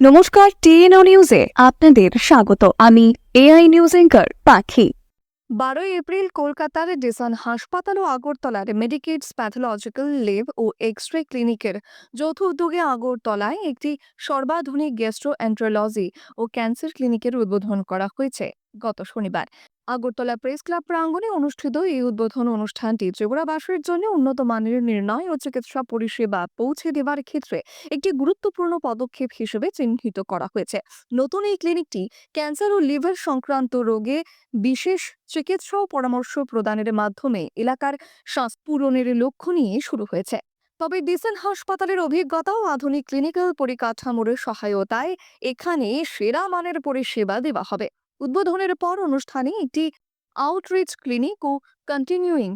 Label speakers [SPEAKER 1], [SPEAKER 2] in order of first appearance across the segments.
[SPEAKER 1] নমস্কার, টিএনও নিউজে আপনাদের স্বাগত। আমি এআই নিউজ এঙ্কার পাখি। বারোই এপ্রিল কলকাতার ডিসান হাসপাতাল ও আগরতলার মেডিকেটস প্যাথোলজিক্যাল লেব ও এক্স রে ক্লিনিকের যৌথ উদ্যোগে আগরতলায় একটি সর্বাধুনিক গ্যাস্ট্রো ও ক্যান্সার ক্লিনিকের উদ্বোধন করা হয়েছে। গত শনিবার। আগরতলা প্রেস ক্লাব প্রাঙ্গণে অনুষ্ঠিত এই উদ্বোধন অনুষ্ঠানটি ত্রিপুরাবাসীর জন্য উন্নত মানের নির্ণয় ও চিকিৎসা পরিষেবা পৌঁছে দেওয়ার ক্ষেত্রে একটি গুরুত্বপূর্ণ পদক্ষেপ হিসেবে চিহ্নিত করা হয়েছে। নতুন এই ক্লিনিকটি ক্যান্সার ও লিভার সংক্রান্ত রোগে বিশেষ চিকিৎসা ও পরামর্শ প্রদানের মাধ্যমে এলাকার শ্বাস পূরণের লক্ষ্য নিয়ে শুরু হয়েছে। তবে ডিসেন হাসপাতালের অভিজ্ঞতা ও আধুনিক ক্লিনিক্যাল পরিকাঠামোর সহায়তায় এখানে সেরা মানের পরিষেবা দেওয়া হবে। উদ্বোধনের পর অনুষ্ঠানে একটি আউটরিচ ক্লিনিক ও কন্টিনিউইং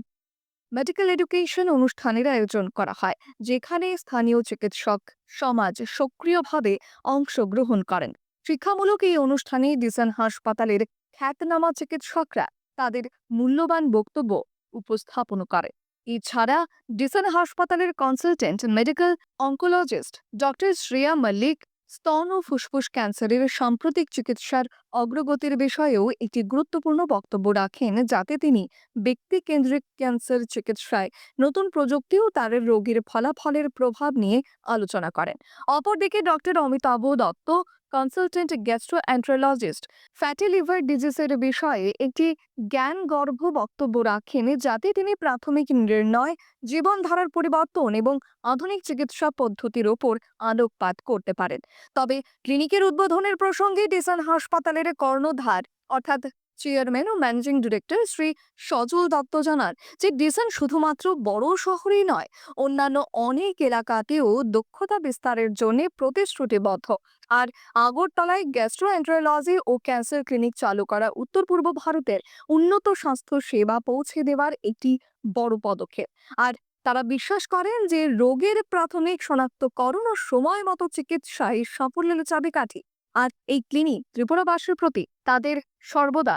[SPEAKER 1] মেডিকেল এডুকেশন অনুষ্ঠানের আয়োজন করা হয়, যেখানে স্থানীয় চিকিৎসক সমাজ সক্রিয়ভাবে অংশগ্রহণ করেন। শিক্ষামূলক এই অনুষ্ঠানে ডিসান হাসপাতালের খ্যাতনামা চিকিৎসকরা তাদের মূল্যবান বক্তব্য উপস্থাপন করে। এছাড়া ডিসান হাসপাতালের consultant medical oncologist doctor Shreya Mallick স্তন ও ফুসফুস ক্যান্সারের সাম্প্রতিক চিকিৎসার অগ্রগতির বিষয়েও একটি গুরুত্বপূর্ণ বক্তব্য রাখেন, যাতে তিনি ব্যক্তিকেন্দ্রিক ক্যান্সার চিকিৎসায় নতুন প্রযুক্তি ও তার রোগীর ফলাফলের প্রভাব নিয়ে আলোচনা করেন। অপরদিকে doctor Amitabha Dutta consultant gastroenterologist fatty liver ডিজিজের বিষয়ে একটি জ্ঞান গর্ভ বক্তব্য রাখেন, যাতে তিনি প্রাথমিক নির্ণয়, জীবনধারার পরিবর্তন এবং আধুনিক চিকিৎসা পদ্ধতির ওপর আলোকপাত করতে পারেন। তবে ক্লিনিকের উদ্বোধনের প্রসঙ্গে ডিসান হাসপাতালের কর্ণধার, অর্থাৎ চেয়ারম্যান ও ম্যানেজিং ডিরেক্টর শ্রী সজল দত্ত জানান যে ডিসান শুধুমাত্র বড় শহরেই নয়, অন্যান্য অনেক এলাকাতেও দক্ষতা বিস্তারের জন্য প্রতিশ্রুতিবদ্ধ। আর আগরতলায় গ্যাস্ট্রোএন্টারোলজি ও ক্যান্সার ক্লিনিক চালু করা উত্তর পূর্ব ভারতের উন্নত স্বাস্থ্য সেবা পৌঁছে দেওয়ার একটি বড় পদক্ষেপ। আর তারা বিশ্বাস করেন যে রোগের প্রাথমিক শনাক্তকরণ ও সময় মতো চিকিৎসায় সাফল্যের চাবিকাঠি। আর এই ক্লিনিক ত্রিপুরাবাসীর প্রতি তাদের সর্বদা